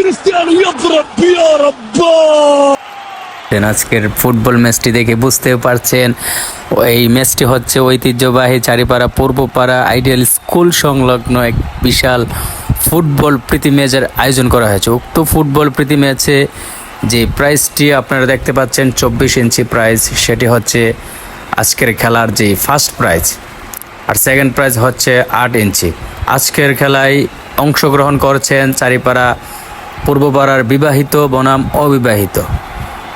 Cristiano রাব্বা! আজকের football ম্যাচটি দেখে বুঝতেও পারছেন, এই ম্যাচটি হচ্ছে ঐতিহ্যবাহী চারিপাড়া, পূর্বপাড়া, আইডিয়াল স্কুল সংলগ্ন এক বিশাল ফুটবল প্রীতি ম্যাচের আয়োজন করা হয়েছে। উক্ত ফুটবল প্রীতি ম্যাচে যে প্রাইজটি আপনারা দেখতে পাচ্ছেন, চব্বিশ ইঞ্চি প্রাইজ, সেটি হচ্ছে আজকের খেলার যে ফার্স্ট প্রাইজ, আর সেকেন্ড প্রাইজ হচ্ছে আট ইঞ্চি। আজকের খেলায় অংশগ্রহণ করছেন চারিপাড়া পূর্বপাড়ার বিবাহিত বনাম অবিবাহিত।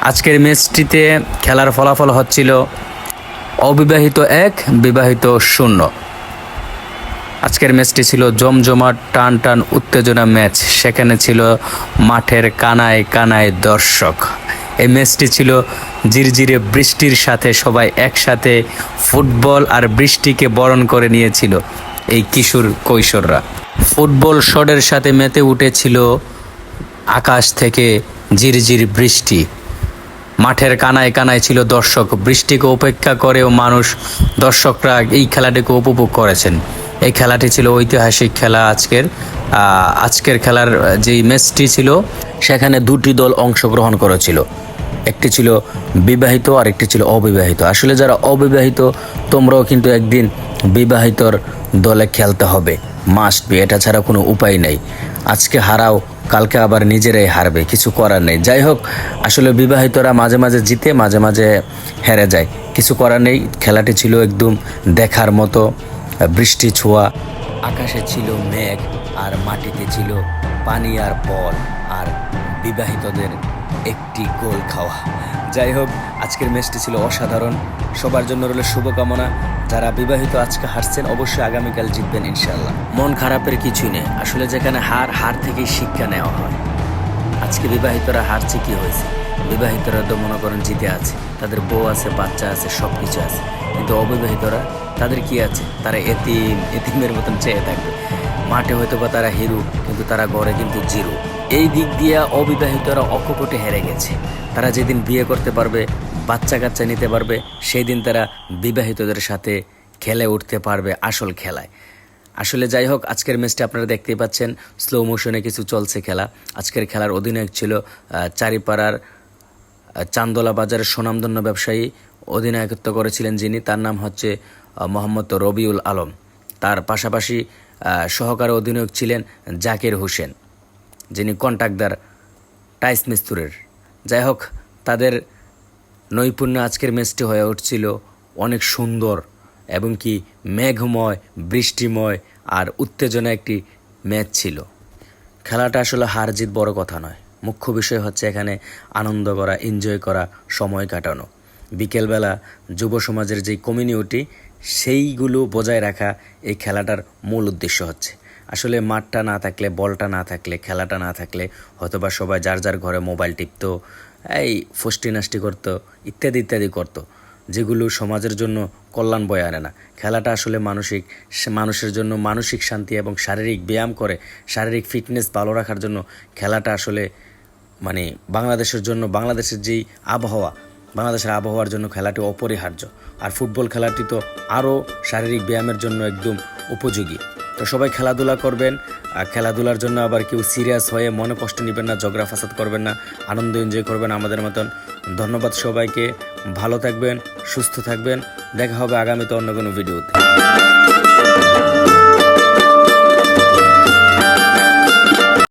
আজকের ম্যাচটিতে খেলার ফলাফল হচ্ছিল অবিবাহিত এক, বিবাহিত শূন্য। আজকের ম্যাচটি ছিল জমজমাট টান টান উত্তেজনা ম্যাচ। সেখানে ছিল মাঠের কানায় কানায় দর্শক। এই ম্যাচটি ছিল জিরজিরে বৃষ্টির সাথে সবাই একসাথে ফুটবল আর বৃষ্টিকে বরণ করে নিয়েছিল এই কিশোর কৈশোররা। ফুটবল শটের সাথে মেতে উঠেছিল আকাশ থেকে ঝিরঝির বৃষ্টি। মাঠের কানায় কানায় ছিল দর্শক। বৃষ্টিকে উপেক্ষা করেও মানুষ, দর্শকরা এই খেলাটিকে উপভোগ করেছেন। এই খেলাটি ছিল ঐতিহাসিক খেলা আজকের। আজকের খেলার যেই ম্যাচটি ছিল, সেখানে দুটি দল অংশগ্রহণ করেছিল। একটি ছিল বিবাহিত আর একটি ছিল অবিবাহিত। আসলে যারা অবিবাহিত, তোমরাও কিন্তু একদিন বিবাহিতর দলে খেলতে হবে। মাস্ট বি এটা ছাড়া কোনো উপায় নেই। আজকে হারাও কালকে আবার নিজেরাই হারবে, কিছু করার নেই। যাই হোক, আসলে বিবাহিতরা মাঝে মাঝে জিতে, মাঝে মাঝে হেরে যায়। কিছু করার নেই, খেলাটি ছিল একদম দেখার মতো, বৃষ্টি ছোঁয়া। আকাশে ছিল মেঘ আর মাটিতে ছিল পানি আর বল, আর বিবাহিতদের একটি গোল খাওয়া। যাই হোক আজকের ম্যাচটি ছিল অসাধারণ। সবার জন্য রইল শুভকামনা। যারা বিবাহিত আজকে হারছেন, অবশ্যই আগামীকাল জিতবেন ইনশাল্লাহ মন খারাপের কিছুই নেই। আসলে যেখানে হার হার থেকেই শিক্ষা নেওয়া হয়। আজকে বিবাহিতরা হারছে কি হয়েছে? বিবাহিতরা তো মনে করেন জিতে আছে। তাদের বউ আছে, বাচ্চা আছে সব কিছু আছে। কিন্তু অবিবাহিতরা, তাদের কি আছে? তারা এতিম, এতিমের মতন চেয়ে থাকবে। মাঠে হয়তো বা তারা হিরো কিন্তু তারা গড়ে কিন্তু জিরো। এই দিক দিয়ে অবিবাহিতরা অকপটে হেরে গেছে। তারা যেদিন বিয়ে করতে পারবে বাচ্চা কাচ্চা নিতে পারবে সেই দিন তারা বিবাহিতদের সাথে খেলে উঠতে পারবে আসল খেলায়। আসলে যাই হোক, আজকের ম্যাচটা আপনারা দেখতেই পাচ্ছেন স্লো মোশনে কিছু চলছে খেলা। আজকের খেলার অধিনায়ক ছিল চারিপাড়ার চান্দোলা বাজারের সুনামধন্য ব্যবসায়ী, অধিনায়কত্ব করেছিলেন যিনি। তার নাম হচ্ছে মোহাম্মদ রবিউল আলম। তার পাশাপাশি সহকারী অধিনায়ক ছিলেন জাকির হোসেন, যিনি কন্ট্রাক্টদার টাইস মিস্তুরের। যাই হোক, তাদের নৈপুণ্য আজকের ম্যাচটি হয়ে উঠছিল অনেক সুন্দর এবং কি মেঘময়, বৃষ্টিময় আর উত্তেজনা একটি ম্যাচ ছিল। খেলাটা আসলে হার জিত বড় কথা নয়। মুখ্য বিষয় হচ্ছে এখানে আনন্দ করা এনজয় করা, সময় কাটানো। বিকেলবেলা যুব সমাজের যেই কমিউনিটি, সেইগুলো বজায় রাখা এই খেলাটার মূল উদ্দেশ্য হচ্ছে। আসলে মাঠটা না থাকলে, বলটা না থাকলে, খেলাটা না থাকলে, হয়তোবা সবাই যার যার ঘরে মোবাইল টিপতো, এই ফষ্টি নাস্টি করতো, ইত্যাদি ইত্যাদি করতো, যেগুলো সমাজের জন্য কল্যাণ বয়ে আনে না। খেলাটা আসলে মানসিক মানুষের জন্য মানসিক শান্তি এবং শারীরিক ব্যায়াম করে, শারীরিক ফিটনেস ভালো রাখার জন্য খেলাটা আসলে মানে বাংলাদেশের জন্য, বাংলাদেশের যেই আবহাওয়া বাংলাদেশের আবহাওয়ার জন্য খেলাটি অপরিহার্য। আর ফুটবল খেলাটি তো আরও শারীরিক ব্যায়ামের জন্য একদম উপযোগী। তো সবাই খেলাধুলা করবেন, আর খেলাধুলার জন্য আবার কেউ সিরিয়াস হয়ে মনে কষ্ট নেবেন না, ঝগড়া ফাসাদ করবেন না, আনন্দ এনজয় করবেন আমাদের মতন। ধন্যবাদ সবাইকে, ভালো থাকবেন, সুস্থ থাকবেন, দেখা হবে আগামীতে অন্য কোনো ভিডিওতে।